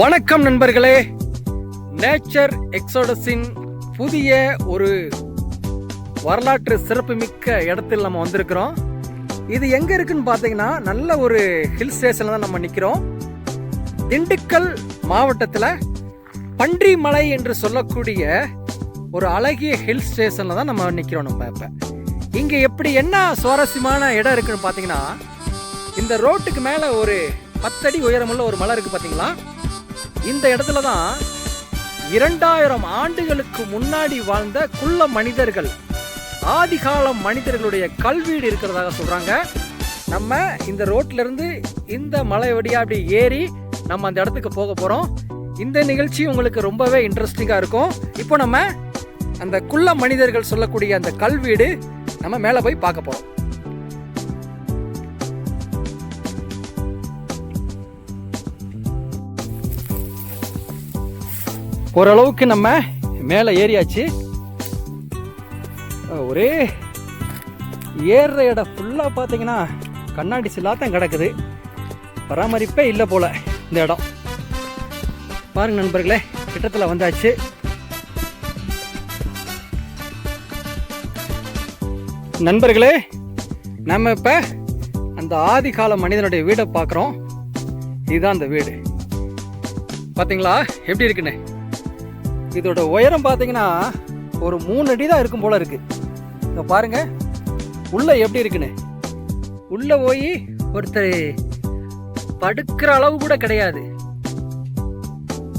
வணக்கம் நண்பர்களே. நேச்சர் எக்ஸோடஸின் புதிய ஒரு வரலாற்று சிறப்புமிக்க இடத்தில் நம்ம வந்திருக்கிறோம். இது எங்கே இருக்குன்னு பார்த்தீங்கன்னா நல்ல ஒரு ஹில் ஸ்டேஷனில் தான் நம்ம நிற்கிறோம் திண்டுக்கல் மாவட்டத்தில் பன்றிமலை என்று சொல்லக்கூடிய ஒரு அழகிய ஹில் ஸ்டேஷனில் தான் நம்ம நிற்கிறோம் நம்ம இப்போ. இங்கே எப்படி என்ன சுவாரஸ்யமான இடம் இருக்குன்னு பார்த்தீங்கன்னா இந்த ரோட்டுக்கு மேலே ஒரு பத்தடி உயரமுள்ள ஒரு மலை இருக்குது பார்த்தீங்களா இந்த இடத்துல தான் இரண்டாயிரம் ஆண்டுகளுக்கு முன்னாடி வாழ்ந்த குள்ள மனிதர்கள் ஆதிகால மனிதர்களுடைய கல்வீடு இருக்கிறதாக சொல்கிறாங்க நம்ம இந்த ரோட்ல இந்த மலை வழியாக அப்படி ஏறி நம்ம அந்த இடத்துக்கு போக போகிறோம் இந்த நிகழ்ச்சி உங்களுக்கு ரொம்பவே இன்ட்ரெஸ்டிங்காக இருக்கும். இப்போ நம்ம அந்த குள்ள மனிதர்கள் சொல்லக்கூடிய அந்த கல்வீடு நம்ம மேலே போய் பார்க்க போகிறோம் ஓரளவுக்கு நம்ம மேலே ஏறியாச்சு. ஒரே ஏறுற இடம் ஃபுல்லாக பார்த்தீங்கன்னா கண்ணாடி சில்லாத்தான் கிடக்குது. பராமரிப்பே இல்லை போல இந்த இடம். பாருங்க நண்பர்களே கிட்டத்தில் வந்தாச்சு. நண்பர்களே நம்ம இப்போ அந்த ஆதிகால மனிதனுடைய வீடை பார்க்குறோம். இதுதான் அந்த வீடு. பார்த்தீங்களா எப்படி இருக்குன்னு? இதோட உயரம் பார்த்தீங்கன்னா ஒரு மூணு அடி தான் இருக்கும் போல இருக்கு. இப்போ பாருங்க. உள்ள எப்படி இருக்குன்னு? உள்ள போய் ஒருத்தர் படுக்கிற அளவு கூட கிடையாது.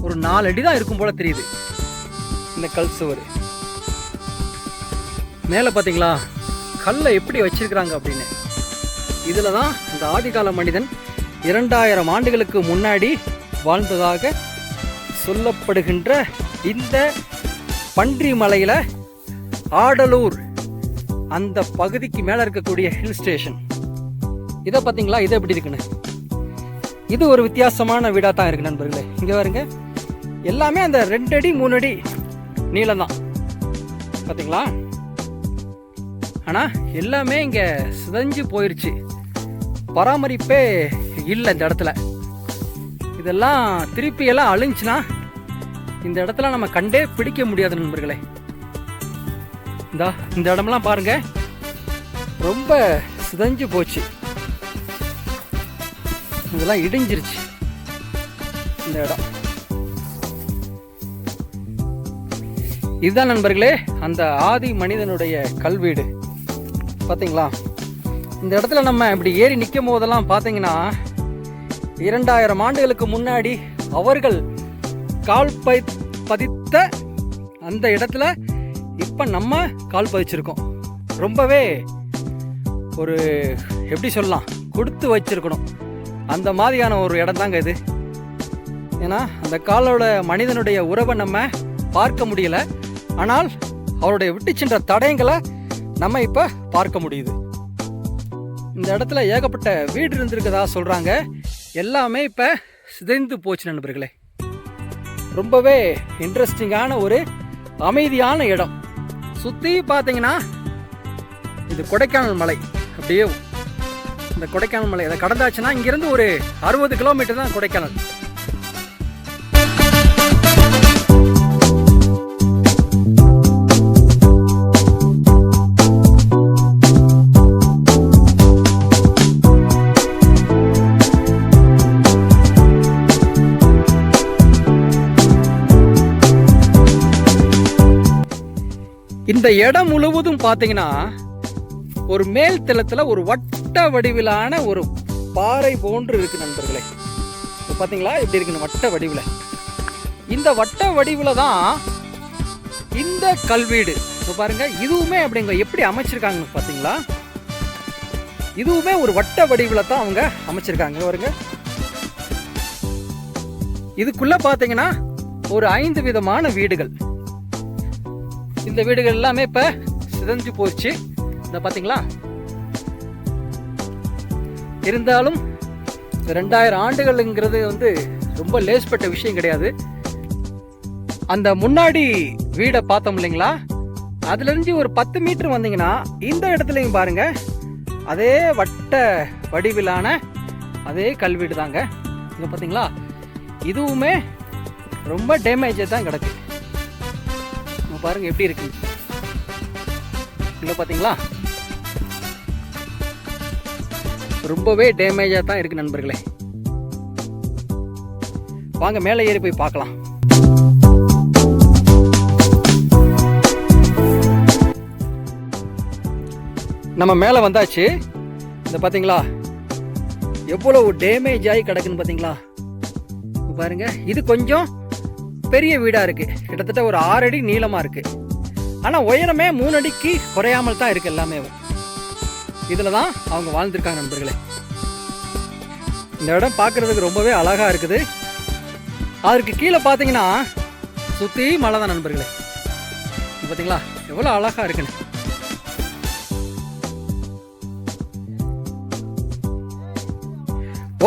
ஒரு நாலு அடி தான் இருக்கும் போல தெரியுது. இந்த கல் சுவர். மேலே பார்த்தீங்களா கல்லை எப்படி வச்சிருக்கிறாங்க அப்படின்னு. இதில் தான் இந்த ஆதிகால மனிதன் இரண்டாயிரம் ஆண்டுகளுக்கு முன்னாடி வாழ்ந்ததாக சொல்லப்படுகின்ற இந்த பன்றி மலையில் ஆடலூர் அந்த பகுதிக்கு மேலே இருக்கக்கூடிய ஹில் ஸ்டேஷன் இதை பார்த்தீங்களா? இது எப்படி இருக்குன்னு? இது ஒரு வித்தியாசமான வீடாக தான் இருக்கு நண்பர்களே. இங்கே பாருங்க. எல்லாமே அந்த ரெண்டு அடி மூணு அடி நீளம் தான். பார்த்தீங்களா ஆனால் எல்லாமே இங்கே சிதைஞ்சு போயிடுச்சு பராமரிப்பே இல்லை இந்த இடத்துல. இதெல்லாம் திருப்பி எல்லாம் அழிஞ்சுனா இந்த இடத்துல நம்ம கண்டே பிடிக்க முடியாது நண்பர்களே. இந்தா இந்த இடமெல்லாம் பாருங்க. ரொம்ப சிதஞ்சு போச்சு. இதெல்லாம் இடிஞ்சிருச்சு. இந்த இடம். இதுதான் நண்பர்களே அந்த ஆதி மனிதனுடைய கல்வீடு. பார்த்தீங்களா இந்த இடத்துல நம்ம இப்படி ஏறி நிற்கும் போதெல்லாம் பார்த்தீங்கன்னா இரண்டாயிரம் ஆண்டுகளுக்கு முன்னாடி அவர்கள் கால் பதி பதித்த அந்த இடத்துல இப்போ நம்ம கால் பதிச்சிருக்கோம். ரொம்பவே ஒரு எப்படி சொல்லலாம் கொடுத்து வச்சிருக்கணும். அந்த மாதிரியான ஒரு இடம் தாங்க இது. ஏன்னா அந்த காலோட மனிதனுடைய உறவை நம்ம பார்க்க முடியல. ஆனால் அவருடைய விட்டு சென்ற தடயங்களை நம்ம இப்போ பார்க்க முடியுது. இந்த இடத்துல ஏகப்பட்ட வீடு இருந்திருக்கதா சொல்கிறாங்க எல்லாமே இப்போ சிதைந்து போச்சு நண்பர்களே. ரொம்பவே இன்ட்ரெஸ்டிங்கான ஒரு அமைதியான இடம். சுற்றி பார்த்தீங்கன்னா இது கொடைக்கானல் மலை. அப்படியே இந்த கொடைக்கானல் மலை அதை கடந்தாச்சுன்னா இங்கேருந்து ஒரு அறுபது கிலோமீட்டர் தான் கொடைக்கானல். இந்த இடம் முழுவதும் பார்த்தீங்கன்னா ஒரு மேல் தளத்தில் ஒரு வட்ட வடிவிலான ஒரு பாறை போன்று இருக்கு நண்பர்களே. இப்போ பார்த்தீங்களா எப்படி இருக்குன்னு வட்ட வடிவில். இந்த வட்ட வடிவில் தான் இந்த கல்வீடு. இப்போ பாருங்க இதுவுமே அப்படிங்க எப்படி அமைச்சிருக்காங்கன்னு பார்த்தீங்களா இதுவுமே ஒரு வட்ட வடிவில் தான் அவங்க அமைச்சிருக்காங்க பாருங்க. இதுக்குள்ள பார்த்தீங்கன்னா ஒரு ஐந்து விதமான வீடுகள். இந்த வீடுகள் எல்லாமே இப்ப சிதஞ்சு போச்சு. இந்த பார்த்தீங்களா இருந்தாலும் ரெண்டாயிரம் ஆண்டுகள்ங்கிறது வந்து ரொம்ப லேஸ்பட்ட விஷயம் கிடையாது. அந்த முன்னாடி வீடை பார்த்தோம் இல்லைங்களா? அதுல இருந்து ஒரு பத்து மீட்டர் வந்தீங்கன்னா இந்த இடத்துலையும் பாருங்க அதே வட்ட வடிவிலான அதே கல்வீடு தாங்க இங்க பாத்தீங்களா? இதுவுமே ரொம்ப டேமேஜாக தான் கிடக்கு. பாருங்க எப்படி இருக்கு. இங்கே பார்த்தீங்களா ரொம்பவே டேமேஜாக தான் இருக்கு நண்பர்களே. வாங்க மேலே ஏறி போய் பார்க்கலாம். நம்ம மேலே வந்தாச்சு. இந்த பார்த்தீங்களா எவ்வளவு டேமேஜ் ஆகி கிடக்குன்னு பார்த்தீங்களா பாருங்க இது கொஞ்சம் பெரிய வீடாக இருக்கு. கிட்டத்தட்ட ஒரு ஆறு அடி நீளமாக இருக்கு. ஆனால் உயரமே மூணு அடிக்கு குறையாமல் தான் இருக்கு எல்லாமே. இதில் தான் அவங்க வாழ்ந்திருக்காங்க நண்பர்களே. இந்த இடம் பார்க்குறதுக்கு ரொம்பவே அழகாக இருக்குது. அதற்கு கீழே பார்த்தீங்கன்னா சுற்றி மழை தான் நண்பர்களே. பார்த்தீங்களா எவ்வளோ அழகாக இருக்குன்னு.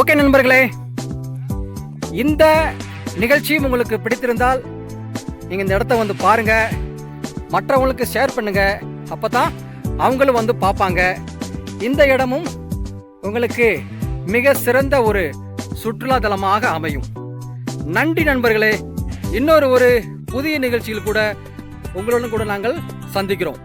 ஓகே நண்பர்களே. இந்த நிகழ்ச்சியும் உங்களுக்கு பிடித்திருந்தால் நீங்கள் இந்த இடத்த வந்து பாருங்க. மற்றவங்களுக்கு ஷேர் பண்ணுங்க. அப்போ தான் அவங்களும் வந்து பார்ப்பாங்க. இந்த இடமும் உங்களுக்கு மிக சிறந்த ஒரு சுற்றுலா தலமாக அமையும். நன்றி நண்பர்களே. இன்னொரு ஒரு புதிய நிகழ்ச்சியில் கூட உங்களுடன் கூட நாங்கள் சந்திக்கிறோம்.